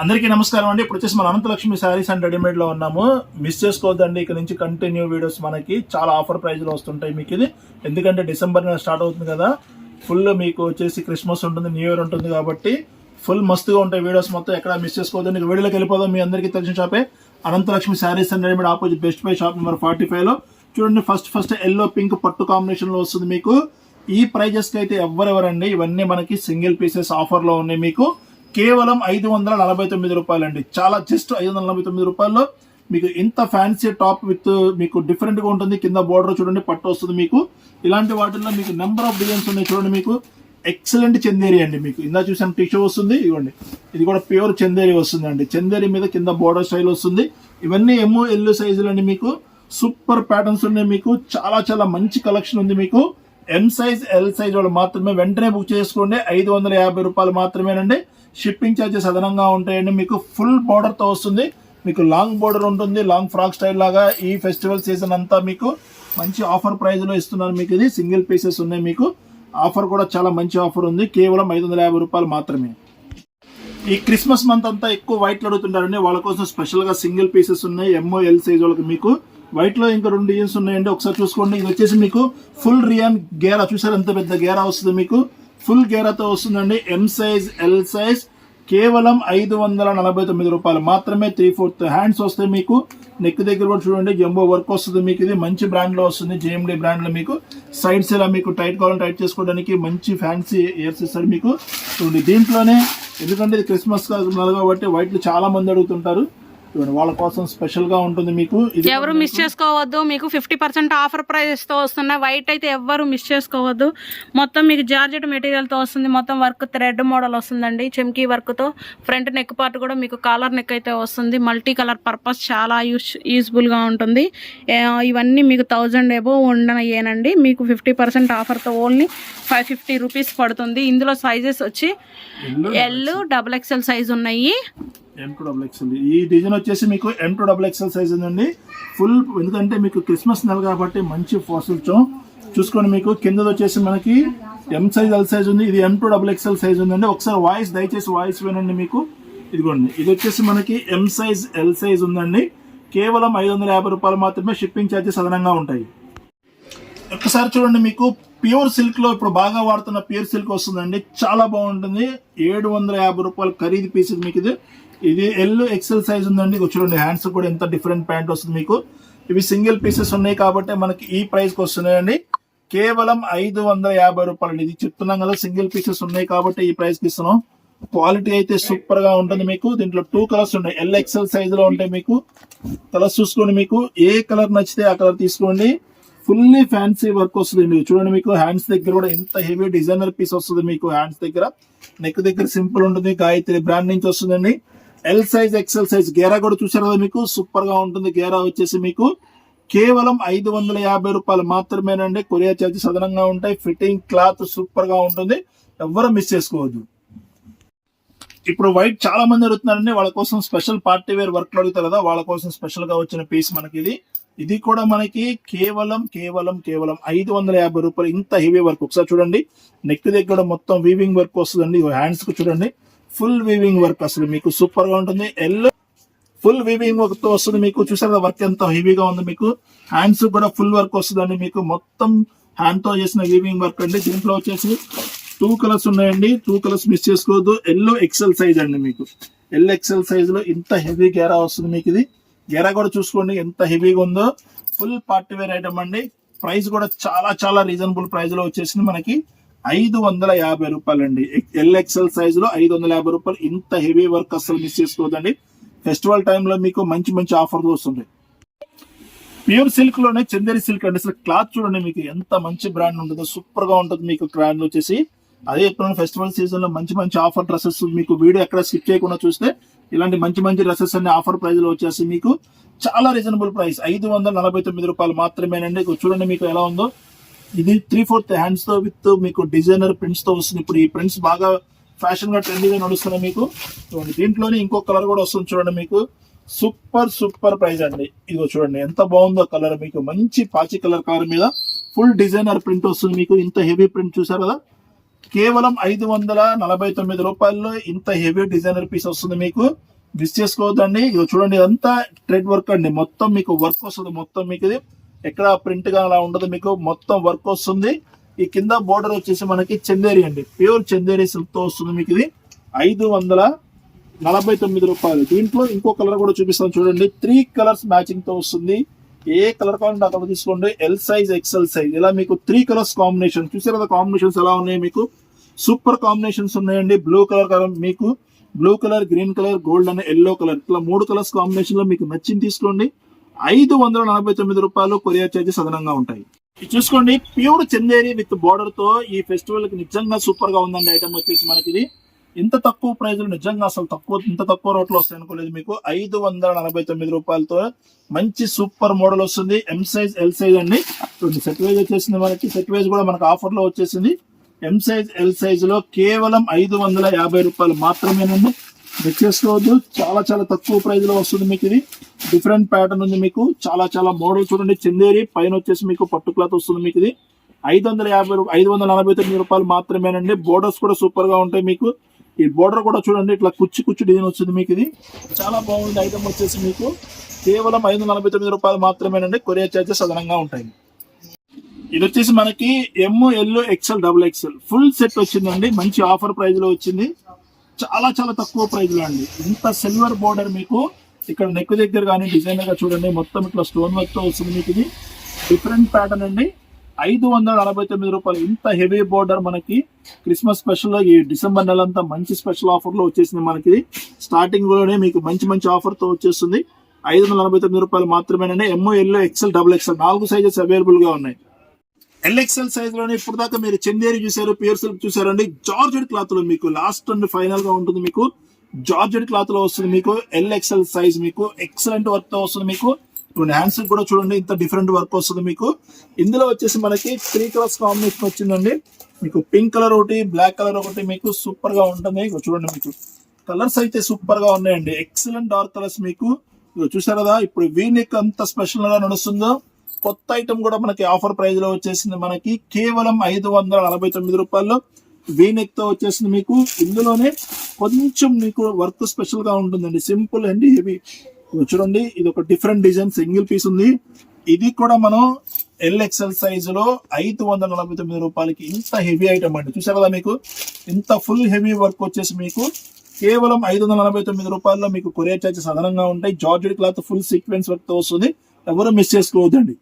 అందరికీ నమస్కారం అండి. ఇప్పుడు వచ్చేసి మన అనంతలక్ష్మి శారీస్ అండ్ రెడీమేడ్లో ఉన్నాము. మిస్ చేసుకోవద్దండి. ఇక్కడ నుంచి కంటిన్యూ వీడియోస్ మనకి చాలా ఆఫర్ ప్రైస్లో వస్తుంటాయి మీకు ఇది. ఎందుకంటే డిసెంబర్ స్టార్ట్ అవుతుంది కదా. ఫుల్ మీకు వచ్చేసి క్రిస్మస్ ఉంటుంది న్యూ ఇయర్ ఉంటుంది కాబట్టి ఫుల్ మస్తుగా ఉంటాయి వీడియోస్ మొత్తం. ఎక్కడ మిస్ చేసుకోవద్దండి. ఇక వీడియోలోకి వెళ్ళిపోదాం. మీ అందరికీ తెలిసిన షాపే Ananthalakshmi sarees and readymade opposite best buy shop number forty ఫైవ్లో. చూడండి ఫస్ట్ ఫస్ట్ ఎల్లో పింక్ పట్టు కాంబినేషన్లో వస్తుంది మీకు. ఈ ప్రైజెస్కి అయితే ఎవరెవరండి ఇవన్నీ మనకి సింగిల్ పీసెస్ ఆఫర్లో ఉన్నాయి మీకు. కేవలం ఐదు వందల నలభై తొమ్మిది రూపాయలు అండి చాలా జస్ట్ ఐదు వందల నలభై తొమ్మిది రూపాయల్లో మీకు ఇంత ఫ్యాన్సీ టాప్ విత్ మీకు డిఫరెంట్గా ఉంటుంది. కింద బోర్డర్ చూడండి పట్టు వస్తుంది మీకు. ఇలాంటి వాటిల్లో మీకు నెంబర్ ఆఫ్ డిజైన్స్ ఉన్నాయి చూడండి మీకు. ఎక్సలెంట్ చందేరి అండి మీకు. ఇందా చూసాను టిష్యూ వస్తుంది ఇవ్వండి. ఇది కూడా ప్యూర్ చందేరి వస్తుంది అండి చందేరి మీద కింద బోర్డర్ స్టైల్ వస్తుంది. ఇవన్నీ ఎమ్ము ఎల్లు సైజులు అండి మీకు. సూపర్ ప్యాటర్న్స్ ఉన్నాయి మీకు. చాలా చాలా మంచి కలెక్షన్ ఉంది మీకు. ఎం సైజ్ ఎల్ సైజ్ వాళ్ళు మాత్రమే వెంటనే బుక్ చేసుకోండి. ఐదు వందల యాభై రూపాయలు మాత్రమేనండి. షిప్పింగ్ ఛార్జెస్ అదనంగా ఉంటాయండి. మీకు ఫుల్ బోర్డర్తో వస్తుంది. మీకు లాంగ్ బోర్డర్ ఉంటుంది. లాంగ్ ఫ్రాక్ స్టైల్ లాగా ఈ ఫెస్టివల్ సీజన్ అంతా మీకు మంచి ఆఫర్ ప్రైజ్లో ఇస్తున్నారు మీకు ఇది. సింగిల్ పీసెస్ ఉన్నాయి మీకు. ఆఫర్ కూడా చాలా మంచి ఆఫర్ ఉంది. కేవలం ఐదు వందల యాభై రూపాయలు మాత్రమే. ఈ క్రిస్మస్ మంత్ అంతా ఎక్కువ వైట్ అడుగుతుంటారండి. వాళ్ళ కోసం స్పెషల్గా సింగిల్ పీసెస్ ఉన్నాయి. ఎంఓ ఎల్ సైజ్ వాళ్ళకి మీకు వైట్లో ఇంకా రెండు ఇయర్స్ ఉన్నాయండి. ఒకసారి చూసుకోండి. ఇది వచ్చేసి మీకు ఫుల్ రియాన్ గేరా. చూసారు ఎంత పెద్ద గేరా వస్తుంది మీకు? ఫుల్ గేరాతో వస్తుందండి. ఎం సైజ్ ఎల్ సైజ్ కేవలం ఐదు వందల నలభై తొమ్మిది రూపాయలు. మాత్రమే త్రీ ఫోర్త్ హ్యాండ్స్ వస్తాయి మీకు. నెక్ దగ్గర కూడా చూడండి. జంబో వర్క్ వస్తుంది మీకు. ఇది మంచి బ్రాండ్లో వస్తుంది. జేఎండి బ్రాండ్లో మీకు. సైడ్స్ ఇలా మీకు టైట్ కావాలని టైట్ చేసుకోవడానికి మంచి ఫ్యాన్సీ ఇయర్స్ ఇస్తారు మీకు. చూడండి. దీంట్లోనే ఎందుకంటే ఇది క్రిస్మస్ కాబట్టి వైట్లు చాలా మంది అడుగుతుంటారు. వాళ్ళ కోసం స్పెషల్గా ఉంటుంది మీకు. ఎవరు మిస్ చేసుకోవద్దు మీకు ఫిఫ్టీ పర్సెంట్ ఆఫర్ ప్రైస్తో వస్తున్నాయి వైట్ అయితే ఎవ్వరు మిస్ చేసుకోవద్దు. మొత్తం మీకు జార్జెట్ మెటీరియల్తో వస్తుంది మొత్తం వర్క్ థ్రెడ్ మోడల్ వస్తుందండి. చెమ్కీ వర్క్తో ఫ్రంట్ నెక్ పార్ట్ కూడా మీకు కాలర్ నెక్ అయితే వస్తుంది. మల్టీ కలర్ పర్పస్ చాలా యూస్ యూస్ఫుల్గా ఉంటుంది. ఇవన్నీ మీకు థౌజండ్ ఎబో ఉండనయ్యేనండి. మీకు ఫిఫ్టీ పర్సెంట్ ఆఫర్తో ఓన్లీ ఫైవ్ ఫిఫ్టీ రూపీస్ పడుతుంది. ఇందులో సైజెస్ వచ్చి ఎల్ డబుల్ ఎక్స్ఎల్ సైజ్ ఉన్నాయి. ఎం టూ డబుల్ ఎక్స్ఎల్ ఈ డిజైన్ వచ్చేసి మీకు M to double XL size ఉందండి ఫుల్ ఎందుకంటే మీకు క్రిస్మస్ నెల కాబట్టి మంచి ఫాసిల్చం చూసుకోండి మీకు కిందది వచ్చేసి మనకి ఎం సైజ్ ఎల్ సైజ్ ఉంది. ఇది M to double XL size ఉందండి. ఒకసారి వాయిస్ దయచేసి వాయిస్ వినండి మీకు. ఇదిగోండి. ఇది వచ్చేసి మనకి ఎం సైజ్ ఎల్ సైజ్ ఉందండి. కేవలం ఐదు వందల యాభై రూపాయలు మాత్రమే షిప్పింగ్ ఛార్జెస్ అదనంగా ఉంటాయి. ఒక్కసారి చూడండి మీకు. ప్యూర్ సిల్క్లో ఇప్పుడు బాగా వాడుతున్న ప్యూర్ సిల్క్ వస్తుందండి. చాలా బాగుంటుంది. ఏడు వందల యాభై రూపాయలు ఖరీదు పీసెస్ మీకు ఇది. ఇది ఎల్ ఎక్సెల్ సైజ్ ఉందండి. చూడండి హ్యాండ్స్ కూడా ఎంత డిఫరెంట్ ప్యాంట్ వస్తుంది మీకు. ఇవి సింగిల్ పీసెస్ ఉన్నాయి కాబట్టి మనకి ఈ ప్రైస్కి వస్తున్నాయండి. కేవలం ఐదు వందల యాభై రూపాయలు ఇది చెప్తున్నాం కదా సింగిల్ పీసెస్ ఉన్నాయి కాబట్టి ఈ ప్రైస్కి ఇస్తున్నాం. క్వాలిటీ అయితే సూపర్గా ఉంటుంది మీకు. దీంట్లో టూ కలర్స్ ఉన్నాయి. ఎల్ ఎక్సెల్ సైజ్లో ఉంటాయి మీకు. కలర్స్ చూసుకోండి మీకు. ఏ కలర్ నచ్చితే ఆ కలర్ తీసుకోండి. ఫుల్లీ ఫ్యాన్సీ వర్క్ వస్తుంది చూడండి మీకు హ్యాండ్స్ దగ్గర కూడా ఎంత హెవీ డిజైనర్ పీస్ వస్తుంది మీకు హ్యాండ్స్ దగ్గర. నెక్ దగ్గర సింపుల్ ఉంటుంది. గాయత్రి బ్రాండ్ నుంచి వస్తుందండి. ఎల్ సైజ్ ఎక్సెల్ సైజ్ గేరా కూడా చూసారు కదా మీకు? సూపర్గా ఉంటుంది. గేరా వచ్చేసి మీకు కేవలం ఐదు వందల యాభై రూపాయలు మాత్రమేనండి. కొరియర్ ఛార్జెస్ అదనంగా ఉంటాయి. ఫిట్టింగ్ క్లాత్ సూపర్గా ఉంటుంది. ఎవ్వరు మిస్ చేసుకోవద్దు. ఇప్పుడు వైట్ చాలా మంది అడుగుతున్నారండి. వాళ్ళ కోసం స్పెషల్ పార్టీ వేర్ వర్క్ అడుగుతారు కదా. వాళ్ళ కోసం స్పెషల్గా వచ్చిన పీస్ మనకి ఇది. ఇది కూడా మనకి కేవలం కేవలం కేవలం ఐదు వందల యాభై రూపాయలు. ఇంత హెవీ వర్క్ ఒకసారి చూడండి. నెక్ దగ్గర మొత్తం వీవింగ్ వర్క్ వస్తుందండి. హ్యాండ్స్కు చూడండి. ఫుల్ వీవింగ్ వర్క్ అసలు మీకు సూపర్గా ఉంటుంది. ఎల్లో ఫుల్ వీవింగ్ వర్క్తో వస్తుంది మీకు. చూసారు వర్క్ ఎంత హెవీగా ఉంది మీకు. హ్యాండ్స్ కూడా ఫుల్ వర్క్ వస్తుందండి మీకు. మొత్తం హ్యాండ్తో చేసిన వీవింగ్ వర్క్ అండి. దీంట్లో వచ్చేసి టూ కలర్స్ ఉన్నాయండి. టూ కలర్స్ మిస్ చేసుకోవద్దు. ఎల్లో ఎక్సెల్ సైజ్ అండి మీకు. ఎల్ ఎక్సెల్ సైజ్లో ఇంత హెవీ గేరా వస్తుంది మీకు ఇది. గేరా కూడా చూసుకోండి ఎంత హెవీగా ఉందో. ఫుల్ పార్టీ వేర్ ఐటమ్ అండి. ప్రైస్ కూడా చాలా చాలా రీజనబుల్ ప్రైస్లో వచ్చేసింది మనకి. ఐదు వందల యాభై రూపాయలు అండి ఎల్ ఎక్సెల్ సైజ్లో ఐదు వందల యాభై రూపాయలు. ఇంత హెవీ వర్క్ అసలు మిస్ చేసుకోవద్దండి ఫెస్టివల్ టైంలో మీకు మంచి మంచి ఆఫర్లు వస్తుంటాయి. ప్యూర్ సిల్క్లోనే చందేరి సిల్క్ అండి. అసలు క్లాత్ చూడండి మీకు ఎంత మంచి బ్రాండ్ ఉంటుందో. సూపర్గా ఉంటుంది మీకు బ్రాండ్ వచ్చేసి. అదే ఇప్పుడు ఫెస్టివల్ సీజన్లో మంచి మంచి ఆఫర్ డ్రెస్సెస్ మీకు వీడియో ఎక్కడ స్కిప్ చేయకుండా చూస్తే ఇలాంటి మంచి మంచి డ్రెస్సెస్ అన్ని ఆఫర్ ప్రైస్లో వచ్చేసి మీకు చాలా రీజనబుల్ ప్రైస్. ఐదు వందల నలభై తొమ్మిది రూపాయలు మాత్రమేనండి. చూడండి మీకు ఎలా ఉందో. ఇది త్రీ ఫోర్త్ హ్యాండ్స్తో విత్ మీకు డిజైనర్ ప్రింట్స్తో వస్తుంది. ఇప్పుడు ఈ ప్రింట్స్ బాగా ఫ్యాషన్గా ట్రెండీగా నడుస్తున్నాయి మీకు. చూడండి దీంట్లోనే ఇంకో కలర్ కూడా వస్తుంది చూడండి మీకు. సూపర్ సూపర్ ప్రైస్ అండి. ఇదిగో చూడండి ఎంత బాగుందో కలర్ మీకు. మంచి పాచి కలర్ కలర్ మీద ఫుల్ డిజైనర్ ప్రింట్ వస్తుంది మీకు. ఇంత హెవీ ప్రింట్ చూసారు కదా? కేవలం ఐదు వందల నలభై తొమ్మిది రూపాయల్లో ఇంత హెవీ డిజైనర్ పీస్ వస్తుంది మీకు. మిస్ చేసుకోవద్దండి. ఇది చూడండి ఇదంతా ట్రెడ్ వర్క్ అండి. మొత్తం మీకు వర్క్ వస్తుంది. మొత్తం మీకు ఇది. ఎక్కడ ప్రింట్గా అలా ఉండదు మీకు మొత్తం వర్క్ వస్తుంది. ఈ కింద బోర్డర్ వచ్చేసి మనకి చందేరి అండి. ప్యూర్ చందేరి సిల్క్తో వస్తుంది మీకు ఇది. ఐదు వందల నలభై తొమ్మిది రూపాయలు. దీంట్లో ఇంకో కలర్ కూడా చూపిస్తాను చూడండి. త్రీ కలర్స్ మ్యాచింగ్తో వస్తుంది. ఏ కలర్ కావాలంటే అక్కడ తీసుకోండి. ఎల్ సైజ్ ఎక్సెల్ సైజ్ ఇలా మీకు త్రీ కలర్స్ కాంబినేషన్ చూసారు కదా కాంబినేషన్స్ ఎలా ఉన్నాయి మీకు? సూపర్ కాంబినేషన్స్ ఉన్నాయండి. బ్లూ కలర్ కలర్ మీకు blue colour green colour gold and yellow colour ఇట్లా మూడు కలర్స్ కాంబినేషన్లో మీకు నచ్చింది తీసుకోండి. ఐదు వందల నలభై తొమ్మిది రూపాయలు కొరియర్ ఛార్జెస్ అదనంగా ఉంటాయి. ఇది చూసుకోండి ప్యూర్ చందేరి విత్ బార్డర్తో ఈ ఫెస్టివల్కి నిజంగా సూపర్గా ఉందండి ఐటమ్ వచ్చేసి మనకి ఇది. ఇంత తక్కువ ప్రైస్ నిజంగా అసలు తక్కువ ఇంత తక్కువ రోట్లో వస్తాయి అనుకోలేదు మీకు. ఐదు వందల నలభై తొమ్మిది రూపాయలతో మంచి సూపర్ మోడల్ వస్తుంది. ఎం సైజ్ ఎల్ సైజ్ అండి. చూడండి సెట్ వైజ్ వచ్చేసింది మనకి. సెట్ వైజ్ కూడా మనకు ఆఫర్లో వచ్చేసింది. ఎం సైజ్ ఎల్ సైజ్లో కేవలం ఐదు వందల యాభై రూపాయలు మాత్రమేనండి. మిస్ చేసుకోవద్దు చాలా చాలా తక్కువ ప్రైస్లో వస్తుంది మీకు ఇది. డిఫరెంట్ ప్యాటర్న్ ఉంది మీకు. చాలా చాలా మోడల్ చూడండి. చందేరి పైన వచ్చేసి మీకు పట్టు క్లాత్ వస్తుంది మీకు ఇది. ఐదు వందల యాభై ఐదు వందల నలభై తొమ్మిది రూపాయలు మాత్రమేనండి. బోర్డర్స్ కూడా సూపర్గా ఉంటాయి మీకు. ఈ బోర్డర్ కూడా చూడండి. ఇట్లా కుచ్చి కుచ్చి డిజైన్ వచ్చింది మీకు ఇది. చాలా బాగుంది ఐటమ్ వచ్చేసి మీకు. కేవలం ఐదు వందల నలభై తొమ్మిది రూపాయలు మాత్రమేనండి. కొరియర్ చార్జెస్ అదనంగా ఉంటాయి. ఇది వచ్చేసి మనకి M L XL double XL full set వచ్చిందండి. మంచి ఆఫర్ ప్రైస్లో వచ్చింది. చాలా చాలా తక్కువ ప్రైజ్లో అండి. ఇంత సిల్వర్ బోర్డర్ మీకు ఇక్కడ నెక్ దగ్గర కానీ డిజైనర్గా చూడండి మొత్తం ఇట్లా స్టోన్ వర్క్తో వస్తుంది మీకు ఇది. డిఫరెంట్ ప్యాటర్న్ అండి. ఐదు వందల నలభై తొమ్మిది రూపాయలు. ఇంత హెవీ బోర్డర్ మనకి క్రిస్మస్ స్పెషల్ ఈ డిసెంబర్ నెల అంతా మంచి స్పెషల్ ఆఫర్లో వచ్చేసింది మనకి. స్టార్టింగ్లోనే మీకు మంచి మంచి ఆఫర్తో వచ్చేస్తుంది. ఐదు వందల నలభై తొమ్మిది రూపాయలు మాత్రమేనండి. ఎంఓ ఎల్లో ఎక్సెల్ డబుల్ ఎక్సెల్ నాలుగు సైజెస్ అవైలబుల్గా ఉన్నాయి. ఎల్ఎక్సెల్ సైజ్లోనే ఇప్పుడు దాకా మీరు చెన్నేరి చూసారు ప్యూర్ సిల్క్ చూసారండి జార్జెడ్ క్లాత్లో మీకు లాస్ట్ అండ్ ఫైనల్గా ఉంటుంది మీకు. జార్జెడ్ క్లాత్లో వస్తుంది మీకు. ఎల్ఎక్సెల్ సైజ్ మీకు. ఎక్సలెంట్ వర్క్తో వస్తుంది మీకు. హ్యాండ్స్ కూడా చూడండి ఇంత డిఫరెంట్ వర్క్ వస్తుంది మీకు. ఇందులో వచ్చేసి మనకి త్రీ కలర్స్ కాంబినేషన్ వచ్చిందండి. మీకు పింక్ కలర్ ఒకటి బ్లాక్ కలర్ ఒకటి మీకు సూపర్గా ఉంటుంది. చూడండి మీకు. కలర్స్ అయితే సూపర్గా ఉన్నాయండి. ఎక్సలెంట్ డార్క్ కలర్స్ మీకు. ఇగో చూసారు కదా ఇప్పుడు వీనిక్ అంత స్పెషల్గా నడుస్తుందో. కొత్త ఐటమ్ కూడా మనకి ఆఫర్ ప్రైస్లో వచ్చేసింది మనకి కేవలం ఐదు వందల నలభై తొమ్మిది రూపాయల్లో. వీనెక్తో వచ్చేసింది మీకు. ఇందులోనే కొంచెం మీకు వర్క్ స్పెషల్గా ఉంటుందండి సింపుల్ అండి హెవీ చూడండి ఇది ఒక డిఫరెంట్ డిజైన్ సింగిల్ పీస్ ఉంది. ఇది కూడా మనం ఎల్ ఎక్స్ఎల్ సైజ్లో ఐదు వందల నలభై తొమ్మిది రూపాయలకి ఇంత హెవీ ఐటమ్ అండి. చూసారు కదా మీకు? ఇంత ఫుల్ హెవీ వర్క్ వచ్చేసి మీకు కేవలం ఐదు వందల నలభై తొమ్మిది రూపాయల్లో మీకు కొరియర్ ఛార్జెస్ అదనంగా ఉంటాయి. జార్జెడ్ క్లాత్ ఫుల్ సీక్వెన్స్ వర్క్తో వస్తుంది. ఎవరు మిస్ చేసుకోవద్దండి.